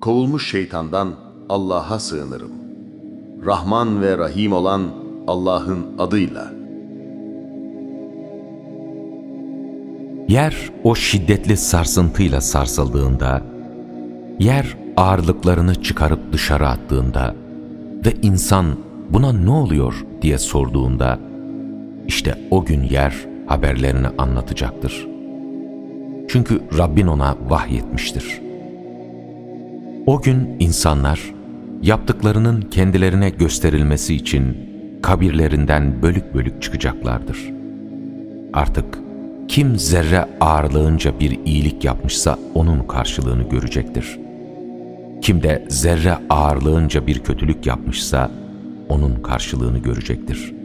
Kovulmuş şeytandan Allah'a sığınırım. Rahman ve Rahim olan Allah'ın adıyla. Yer o şiddetli sarsıntıyla sarsıldığında, yer ağırlıklarını çıkarıp dışarı attığında ve insan buna ne oluyor diye sorduğunda, işte o gün yer haberlerini anlatacaktır. Çünkü Rabbin ona vahyetmiştir. O gün insanlar yaptıklarının kendilerine gösterilmesi için kabirlerinden bölük bölük çıkacaklardır. Artık kim zerre ağırlığınca bir iyilik yapmışsa onun karşılığını görecektir. Kim de zerre ağırlığınca bir kötülük yapmışsa onun karşılığını görecektir.